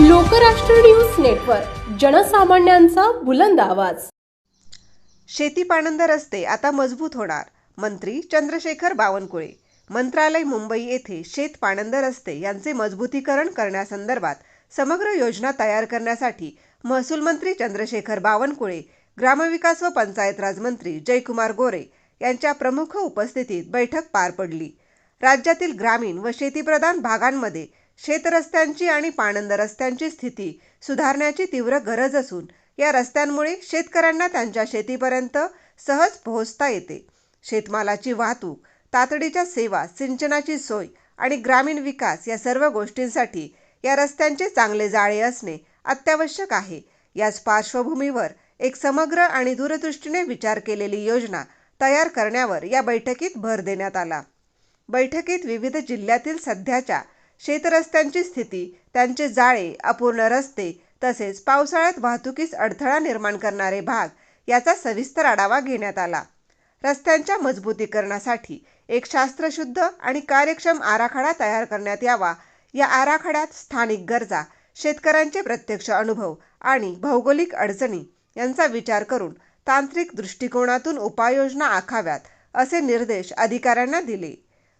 Lokrashtra news network जनसामान्यांचा बुलंद आवाज. शेती पाणंद रस्ते आता मजबूत होणार मंत्री चंद्रशेखर बावनकुळे. मंत्रालय मुंबई येथे शेत पाणंद रस्ते यांचे मजबूतीकरण करण्यासंदर्भात समग्र योजना तयार करण्यासाठी महसूल मंत्री चंद्रशेखर बावनकुळे ग्रामविकास व पंचायत राज मंत्री जयकुमार गोरे यांच्या प्रमुख उपस्थितीत बैठक पार पडली. राज्यातील ग्रामीण व शेतीप्रधान भागांमध्ये शेतरस्त्यांची आणि पाणंद रस्त्यांची स्थिती सुधारण्याची तीव्र गरज असून या रस्त्यांमुळे शेतकऱ्यांना त्यांच्या शेतीपर्यंत सहज पोहोचता येते. शेतमालाची वाहतूक तातडीच्या सेवा सिंचनाची सोय आणि ग्रामीण विकास या सर्व गोष्टींसाठी या रस्त्यांचे चांगले जाळे असणे अत्यावश्यक आहे. याच पार्श्वभूमीवर एक समग्र आणि दूरदृष्टीने विचार केलेली योजना तयार करण्यावर या बैठकीत भर देण्यात आला. बैठकीत विविध जिल्ह्यातील सध्याच्या शेतरस्त्यांची स्थिती त्यांचे जाळे अपूर्ण रस्ते तसेच पावसाळ्यात वाहतुकीस अडथळा निर्माण करणारे भाग याचा सविस्तर आढावा घेण्यात आला. रस्त्यांच्या मजबूतीकरणासाठी एक शास्त्रशुद्ध आणि कार्यक्षम आराखडा तयार करण्यात यावा. या आराखड्यात स्थानिक गरजा शेतकऱ्यांचे प्रत्यक्ष अनुभव आणि भौगोलिक अडचणी यांचा विचार करून तांत्रिक दृष्टिकोनातून उपाययोजना आखाव्यात असे निर्देश अधिकाऱ्यांना दिले.